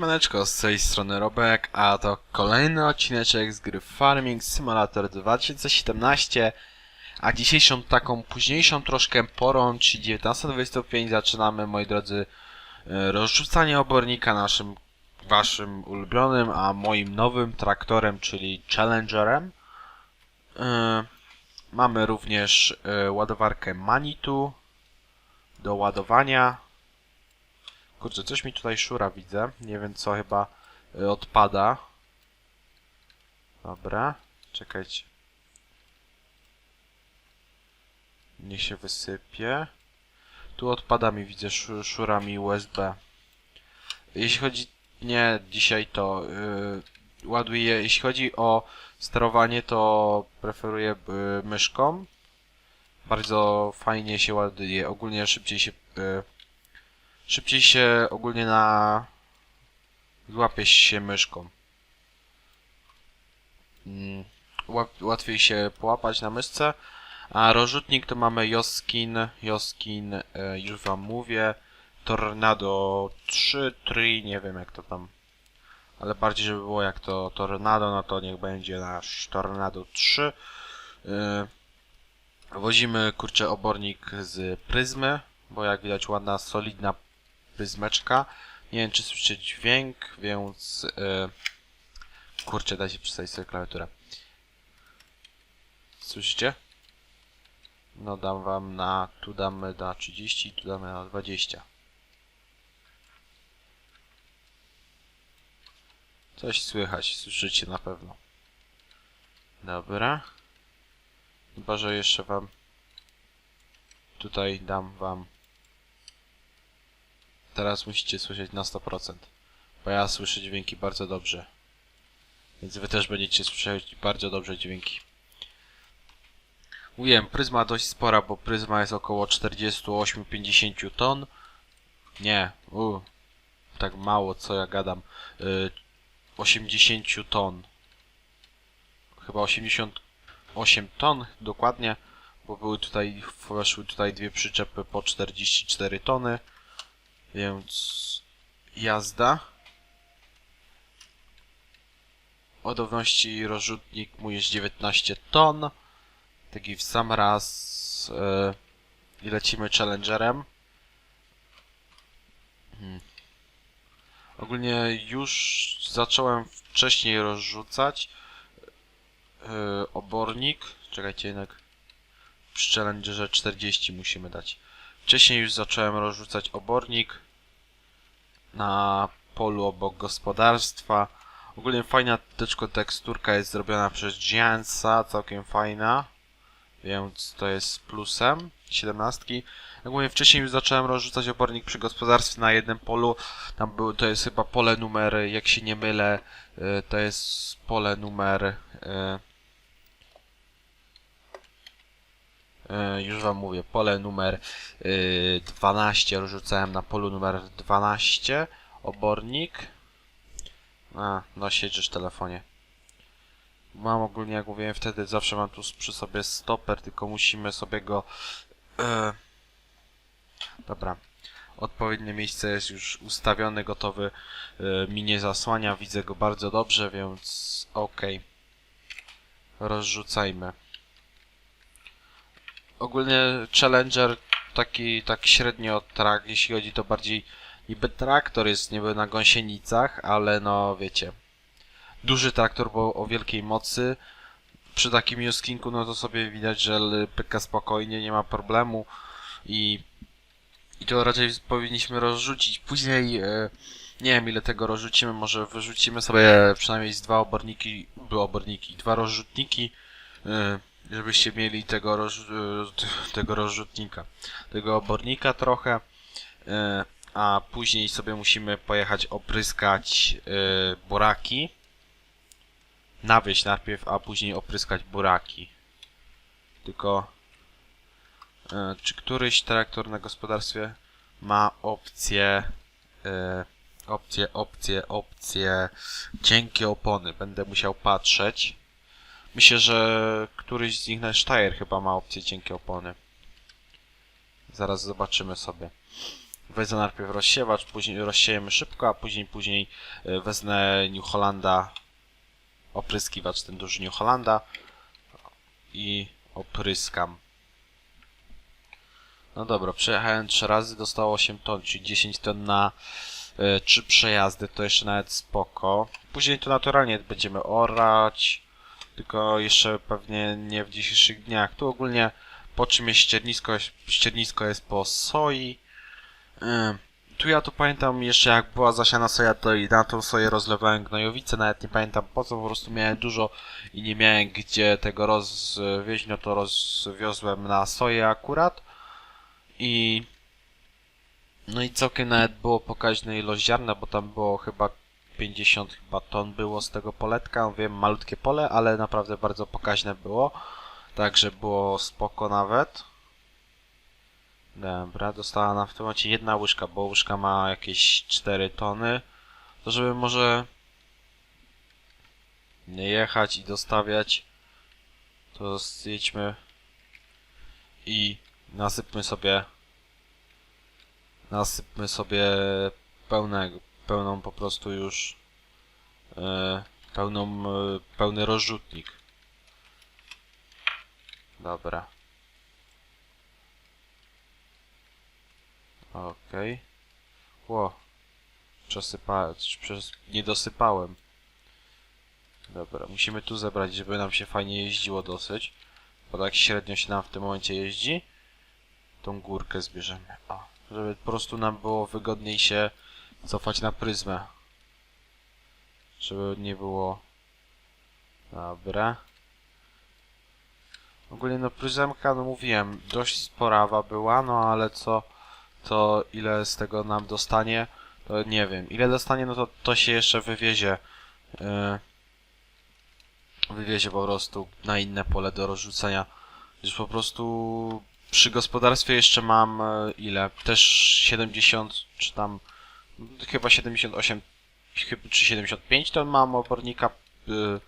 Siemaneczko, z tej strony Robek, a to kolejny odcineczek z gry Farming Simulator 2017 A dzisiejszą taką późniejszą troszkę porą, czyli 19.25 zaczynamy, moi drodzy, e, rozrzucanie obornika naszym, waszym ulubionym, a moim nowym traktorem, czyli Challengerem. E, Mamy również e, ładowarkę Manitu do ładowania Kurczę, coś mi tutaj szura widzę. Nie wiem co chyba y, odpada. Dobra, czekajcie. Niech się wysypie. Tu odpada mi, widzę, szu- szura mi USB. Jeśli chodzi... Nie, dzisiaj to... Yy, ładuję... Jeśli chodzi o sterowanie, to preferuję y, myszką. Bardzo fajnie się ładuje. Ogólnie szybciej się... Y, szybciej się ogólnie na złapie się myszką. Mm, Łatwiej się połapać na myszce. A rozrzutnik to mamy Joskin, Joskin, e, już wam mówię. Tornado 3, 3, nie wiem jak to tam. Ale bardziej żeby było jak to Tornado, no to niech będzie nasz Tornado 3. E, Wozimy kurczę obornik z pryzmy, bo jak widać ładna, solidna pryzmeczka. Nie wiem, czy słyszycie dźwięk, więc... Yy... Kurczę, dajcie przedstawić sobie klawiaturę. Słyszycie? No dam wam na... Tu damy na 30, tu damy na 20. Coś słychać, słyszycie na pewno. Dobra. Chyba, że jeszcze wam... Tutaj dam wam Teraz musicie słyszeć na 100%. Bo ja słyszę dźwięki bardzo dobrze. Więc wy też będziecie słyszeć bardzo dobrze dźwięki. Mówiłem, pryzma dość spora, bo pryzma jest około 48-50 ton. Nie, u, tak mało co ja gadam. Y, 80 ton. Chyba 88 ton dokładnie, bo były tutaj, weszły tutaj dwie przyczepy po 44 tony. Więc jazda. Ładowności rozrzutnik mój jest 19 ton. Taki w sam raz. e, I lecimy Challengerem. Hmm. Ogólnie już zacząłem wcześniej rozrzucać e, obornik. Czekajcie, jednak przy Challengerze 40 musimy dać. Wcześniej już zacząłem rozrzucać obornik na polu obok gospodarstwa. Ogólnie fajna tylko teksturka jest zrobiona przez Giantsa, całkiem fajna, więc to jest plusem 17. Ogólnie wcześniej już zacząłem rozrzucać obornik przy gospodarstwie na jednym polu. Tam był, to jest chyba pole numer, jak się nie mylę, y, to jest pole numer y, y, już wam mówię, pole numer y, 12 rozrzucałem na polu numer 12 obornik. A, no siedzisz w telefonie. Mam ogólnie, jak mówiłem wtedy, zawsze mam tu przy sobie stoper, tylko musimy sobie go... E... Dobra. Odpowiednie miejsce jest już ustawione, gotowy. E, mi nie zasłania, widzę go bardzo dobrze, więc okej. Rozrzucajmy. Ogólnie Challenger taki tak średnio trak, jeśli chodzi to bardziej niby traktor jest niby na gąsienicach, ale no wiecie. Duży traktor, bo o wielkiej mocy. Przy takim Juskinku, no to sobie widać, że pyka spokojnie, nie ma problemu i, i to raczej powinniśmy rozrzucić. Później e, nie wiem ile tego rozrzucimy, może wyrzucimy sobie przynajmniej z dwa oborniki, oborniki, dwa rozrzutniki, e, żebyście mieli tego, roz, e, tego rozrzutnika, tego obornika trochę. E, a później sobie musimy pojechać opryskać yy, buraki. Nawieźć najpierw, a później opryskać buraki. Tylko czy któryś traktor na gospodarstwie ma opcję opcję, opcję, opcję cienkie opony. Będę musiał patrzeć. Myślę, że któryś z nich na Steyr chyba ma opcję cienkie opony. Zaraz zobaczymy sobie. wezmę najpierw rozsiewacz, później rozsiejemy szybko, a później później y, wezmę New Hollanda, opryskiwacz ten duży New Hollanda i opryskam. No dobra, przejechałem 3 razy, dostało 8 ton, czyli 10 ton na y, 3 przejazdy, to jeszcze nawet spoko. Później to naturalnie będziemy orać, tylko jeszcze pewnie nie w dzisiejszych dniach. Tu ogólnie po czym jest ściernisko, ściernisko jest po soi. Tu ja tu pamiętam jeszcze jak była zasiana soja, to i na tą soję rozlewałem gnojowice, nawet nie pamiętam po co, po prostu miałem dużo i nie miałem gdzie tego rozwieźć, no to rozwiozłem na soję akurat. I no i całkiem nawet było pokaźna ilość ziarna, bo tam było chyba 50 chyba ton było z tego poletka. Wiem, malutkie pole, ale naprawdę bardzo pokaźne było. Także było spoko nawet. Dobra, dostała na w tym momencie jedna łyżka, bo łyżka ma jakieś 4 tony. To żeby może nie jechać i dostawiać, to zjedźmy i nasypmy sobie nasypmy sobie pełnego, pełną po prostu już e, pełną, e, pełny rozrzutnik. Dobra. Okej. Ło. Przesypałem, przes nie dosypałem. Dobra, musimy tu zebrać, żeby nam się fajnie jeździło dosyć. Bo tak średnio się nam w tym momencie jeździ. Tą górkę zbierzemy. O, żeby po prostu nam było wygodniej się cofać na pryzmę. Żeby nie było... Dobra. Ogólnie no pryzemka, no mówiłem, dość sporawa była, no ale co, to ile z tego nam dostanie, to nie wiem. Ile dostanie, no to to się jeszcze wywiezie. Yy, wywiezie po prostu na inne pole do rozrzucenia. Już po prostu przy gospodarstwie jeszcze mam e, ile? Też 70 czy tam chyba 78 chyba- czy 75 ton mam obornika. y,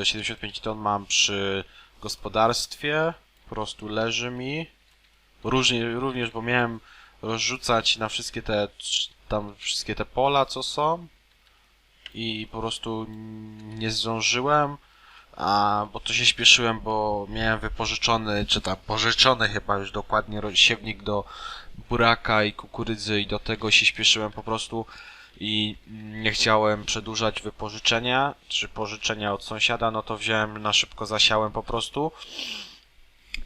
y, 75 ton mam przy gospodarstwie. Po prostu leży mi. Różnie, również, bo miałem rozrzucać na wszystkie te tam wszystkie te pola, co są. I po prostu nie zdążyłem. A, bo to się śpieszyłem, bo miałem wypożyczony, czy tam pożyczony chyba już dokładnie siewnik do buraka i kukurydzy i do tego się śpieszyłem po prostu i nie chciałem przedłużać wypożyczenia, czy pożyczenia od sąsiada, no to wziąłem na szybko zasiałem po prostu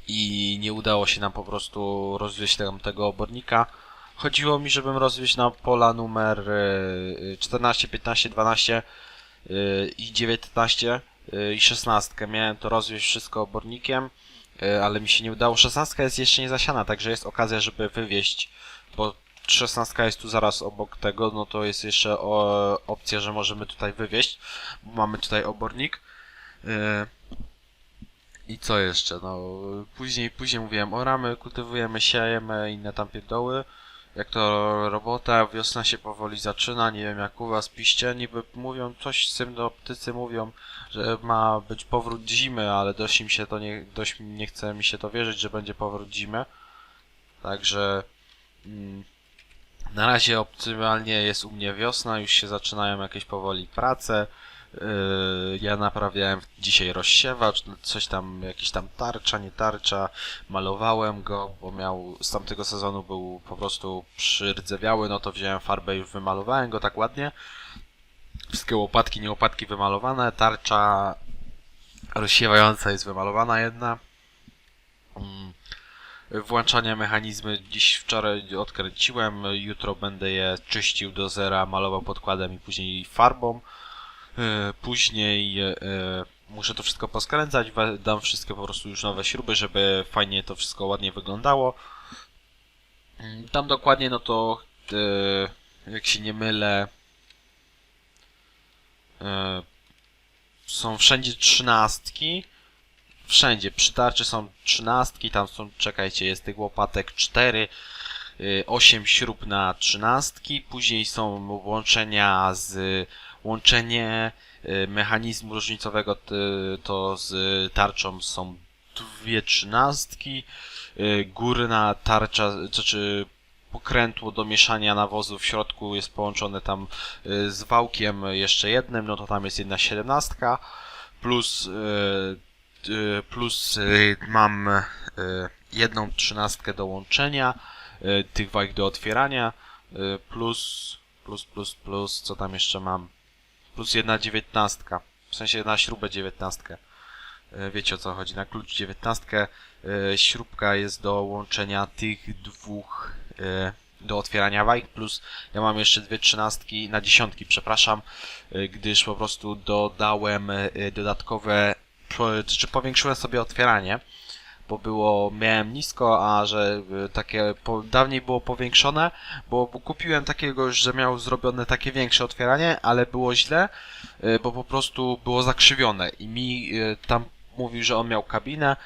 i nie udało się nam po prostu rozwieść tam tego obornika. Chodziło mi, żebym rozwieść na pola numer y, 14, 15, 12 y, i 19 y, i 16. Miałem to rozwieść wszystko obornikiem, ale mi się nie udało. 16 jest jeszcze nie zasiana, także jest okazja, żeby wywieźć, bo 16 jest tu zaraz obok tego, no to jest jeszcze o, opcja, że możemy tutaj wywieźć, mamy tutaj obornik. Y, I co jeszcze? No, później, później mówiłem, oramy, kultywujemy, siejemy, inne tam pierdoły. Jak to robota, wiosna się powoli zaczyna, nie wiem jak u was piście, niby mówią, coś synoptycy mówią, że ma być powrót zimy, ale dość im się to nie, dość nie chce mi się to wierzyć, że będzie powrót zimy. Także mm, na razie optymalnie jest u mnie wiosna, już się zaczynają jakieś powoli prace. Yy, ja naprawiałem dzisiaj rozsiewacz, coś tam, jakiś tam tarcza, nie tarcza, malowałem go, bo miał, z tamtego sezonu był po prostu przyrdzewiały, no to wziąłem farbę i już wymalowałem go tak ładnie. Wszystkie łopatki, nie łopatki wymalowane, tarcza rozsiewająca jest wymalowana jedna. Mm, Włączanie mechanizmy dziś wczoraj odkręciłem, jutro będę je czyścił do zera, malował podkładem i później farbą. E, Później e, muszę to wszystko poskręcać, dam wszystkie po prostu już nowe śruby, żeby fajnie to wszystko ładnie wyglądało. Mm, Tam dokładnie no to e, jak się nie mylę e, są wszędzie trzynastki. Wszędzie przy tarczy są trzynastki, tam są, czekajcie, jest tych łopatek cztery. 8 śrub na trzynastki, później są łączenia z łączenie y, mechanizmu różnicowego t- to z tarczą są dwie trzynastki, y, górna tarcza, znaczy pokrętło do mieszania nawozu w środku jest połączone tam y, z wałkiem jeszcze jednym, no to tam jest jedna siedemnastka plus y, y, plus y, mam y, jedną trzynastkę do łączenia y, tych wałek do otwierania y, plus plus plus plus co tam jeszcze mam plus jedna dziewiętnastka. W sensie na śrubę dziewiętnastkę. Y, wiecie o co chodzi. Na klucz dziewiętnastkę y, śrubka jest do łączenia tych dwóch y, do otwierania wajk, plus ja mam jeszcze dwie trzynastki na dziesiątki, przepraszam, gdyż po prostu dodałem dodatkowe, czy powiększyłem sobie otwieranie, bo było, miałem nisko, a że y, takie po, dawniej było powiększone, bo kupiłem takiego że miał zrobione takie większe otwieranie, ale było źle, y, bo po prostu było zakrzywione i mi y, tam mówił, że on miał kabinę,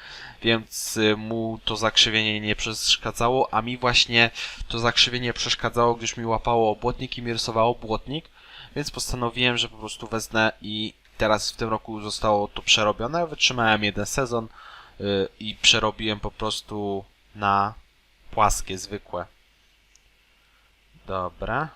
więc mu to zakrzywienie nie przeszkadzało, a mi właśnie to zakrzywienie przeszkadzało, gdyż mi łapało błotnik i mi rysowało błotnik, więc postanowiłem, że po prostu wezmę i teraz w tym roku zostało to przerobione. Wytrzymałem jeden sezon i przerobiłem po prostu na płaskie, zwykłe. Dobra.